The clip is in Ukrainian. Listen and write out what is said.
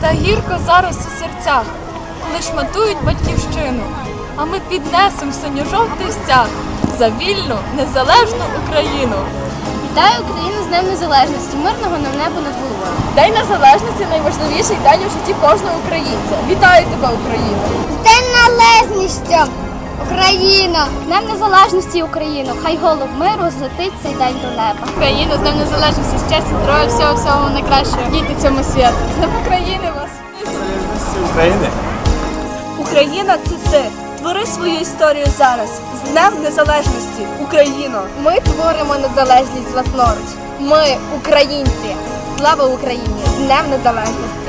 Та гірко зараз у серцях, коли шматують батьківщину. А ми піднесем синьо-жовтий стяг за вільну, незалежну Україну. Вітаю Україну з Днем Незалежності, мирного нам неба над головою. День незалежності найважливіший день у житті кожного українця. Вітаю тебе, Україна! З Днем Незалежності, Україна! Днем Незалежності Україну! Хай голуб миру злетить цей день до неба. Україну з Днем Незалежності, щастя, здоров'я, всього всього найкращого. Діти цьому святу. З Днем України вас! Незалежності України. Україна це ти. Твори свою історію зараз. З Днем Незалежності, Україно! Ми творимо незалежність власноруч. Ми українці. Слава Україні! З Днем Незалежності!